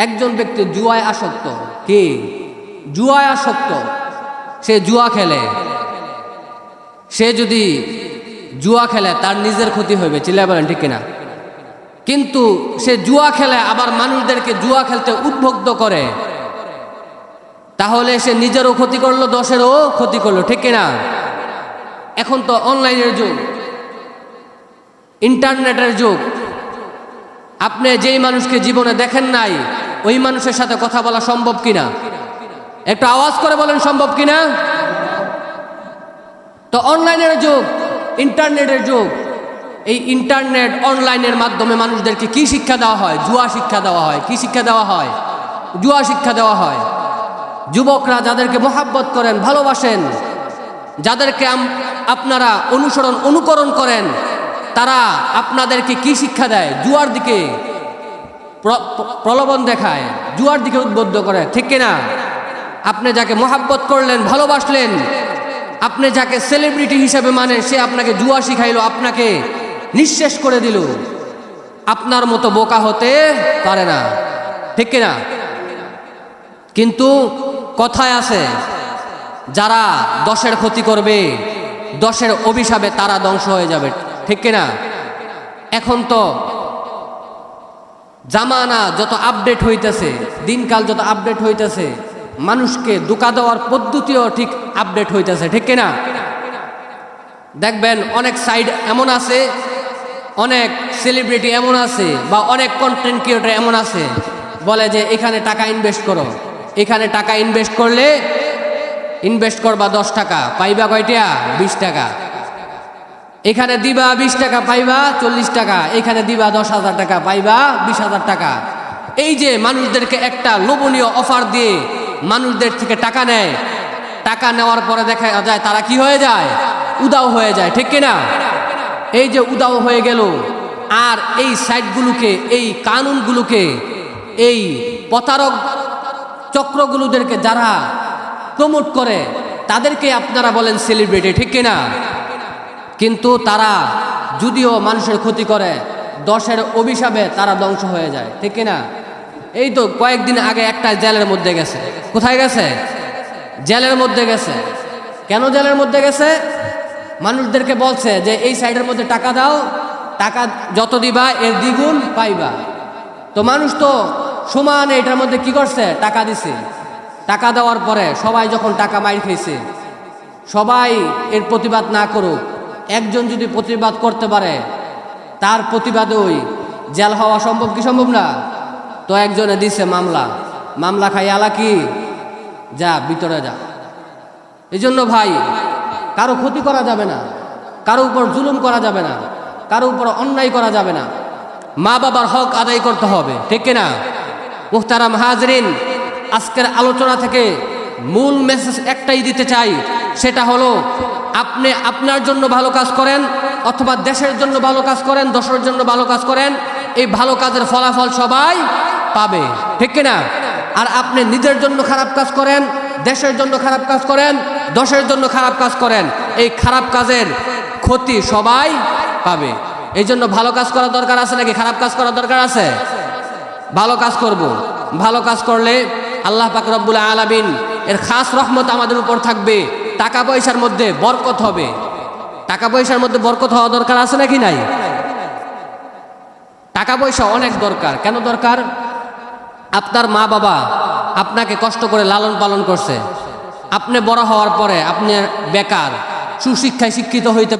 একজন ব্যক্তি জুয়ায় আসক্ত। কি? জুয়ায় আসক্ত। সে জুয়া খেলে। সে যদি জুয়া খেলে, তার নিজের ক্ষতি হবে। চিল্লা বলেন, ঠিক কিনা? কিন্তু সে জুয়া খেলে, আবার মানুষদেরকে জুয়া খেলতে উদ্বুদ্ধ করে। তাহলে সে নিজেরও ক্ষতি করল দশেরও ক্ষতি করল, ঠিক কিনা? এখন তো অনলাইনের যুগ। ইন্টারনেটের যুগ। আপনি যেই মানুষকে জীবনে দেখেন নাই ওই মানুষের সাথে কথা বলা সম্ভব কিনা? একটু আওয়াজ করে বলেন, সম্ভব কিনা? তো অনলাইনের যুগ, ইন্টারনেটের যুগ। এই ইন্টারনেট অনলাইনের মাধ্যমে মানুষদেরকে কি শিক্ষা দেওয়া হয়? জুয়া শিক্ষা দেওয়া হয়। কি শিক্ষা দেওয়া হয়? জুয়া শিক্ষা দেওয়া হয়। যুবকরা যাদেরকে মোহাব্বত করেন, ভালোবাসেন, যাদেরকে আপনারা অনুসরণ, অনুকরণ করেন, তারা আপনাদেরকে কি শিক্ষা দেয়? জুয়ার দিকে প্রলোভন দেখায়, জুয়ার দিকে উদ্বুদ্ধ করে, ঠিক কিনা? আপনি যাকে মোহাব্বত করলেন, ভালোবাসলেন, আপনি যাকে সেলিব্রিটি হিসেবে মানে সে আপনাকে জুয়া শিখাইলো, আপনাকে নিঃশেষ করে দিল। আপনার মতো বোকা হতে পারে না, ঠিক কিনা? কিন্তু কথায় আছে, যারা দশের ক্ষতি করবে, দশের অভিশাপে তারা ধ্বংস হয়ে যাবে, ঠিক কিনা? এখন তো জামানা যত আপডেট হইতেছে, দিনকাল যত আপডেট হইতেছে, মানুষকে দোকা দেওয়ার পদ্ধতিও ঠিক আপডেট হইতেছে, ঠিক কিনা? দেখবেন অনেক সাইড এমন আছে, অনেক সেলিব্রিটি এমন আছে, বা অনেক কন্টেন্ট ক্রিয়েটর এমন আছে, বলে যে এখানে টাকা ইনভেস্ট করো। এখানে টাকা ইনভেস্ট করলে ইনভেস্ট করবা দশ টাকা, পাইবা কয়টা? বিশ টাকা। এখানে দিবা বিশ টাকা, পাইবা চল্লিশ টাকা। এখানে দিবা দশ হাজার টাকা, পাইবা বিশ হাজার টাকা। এই যে মানুষদেরকে একটা লোভনীয় অফার দিয়ে মানুষদের থেকে টাকা নেয়, টাকা নেওয়ার পরে দেখা, যায়, তারা কি হয়ে যায়? উদাও হয়ে যায়, ঠিক কিনা? এই যে উদাও হয়ে গেল, আর এই সাইটগুলোকে, এই কানুনগুলোকে, এই প্রতারক চক্রগুলোদেরকে যারা প্রমোট করে, তাদেরকে আপনারা বলেন সেলিব্রিটি ঠিক কিনা? কিন্তু তারা যদিও মানুষের ক্ষতি করে, দশের অভিশাপে তারা ধ্বংস হয়ে যায়, ঠিক কিনা? এই তো কয়েকদিন আগে একটা জেলের মধ্যে গেছে। কোথায় গেছে? জেলের মধ্যে গেছে। কেন জেলের মধ্যে গেছে? মানুষদেরকে বলছে যে এই সাইডের মধ্যে টাকা দাও, টাকা যত দিবা, এর দ্বিগুণ পাইবা। তো মানুষ তো সমানে এটার মধ্যে কি করছে? টাকা দিছে। টাকা দেওয়ার পরে সবাই যখন টাকা মাইর খেয়েছে সবাই এর প্রতিবাদ না করুক একজন যদি প্রতিবাদ করতে পারে, তার প্রতিবাদে ওই জেল হওয়া সম্ভব কি সম্ভব না? তো একজনে দিছে মামলা। মামলা খাই আলা কি? যা, ভিতরে যা। এই জন্য ভাই, কারও ক্ষতি করা যাবে না। কারও উপর জুলুম করা যাবে না। কারও উপর অন্যায় করা যাবে না। মা বাবার হক আদায় করতে হবে, ঠিক কিনা? মুখতারাম হাজরিন, আজকের আলোচনা থেকে মূল মেসেজ একটাই দিতে চাই, সেটা হলো আপনি আপনার জন্য ভালো কাজ করেন, অথবা দেশের জন্য ভালো কাজ করেন, দশের জন্য ভালো কাজ করেন, এই ভালো কাজের ফলাফল সবাই পাবে, ঠিক কিনা? আর আপনি নিজের জন্য খারাপ কাজ করেন, দেশের জন্য খারাপ কাজ করেন, দশের জন্য খারাপ কাজ করেন, এই খারাপ কাজের ক্ষতি সবাই পাবে। এই জন্য ভালো কাজ করা দরকার আছে নাকি? খারাপ কাজ করা দরকার আছে? ভালো কাজ করব। ভালো কাজ করলে আল্লাহ পাক রব্বুল আলামিন এর খাস রহমত আমাদের উপর থাকবে। টাকা পয়সার মধ্যে বরকত হবে। টাকা পয়সার মধ্যে বরকত হওয়া দরকার আছে নাকি নাই? টাকা পয়সা অনেক দরকার। কেন দরকার? আপনার মা বাবা আপনাকে কষ্ট করে লালন পালন করছে। আপনি বড় হওয়ার পরে আপনি বেকার, সুশিক্ষায় শিক্ষিত হইতে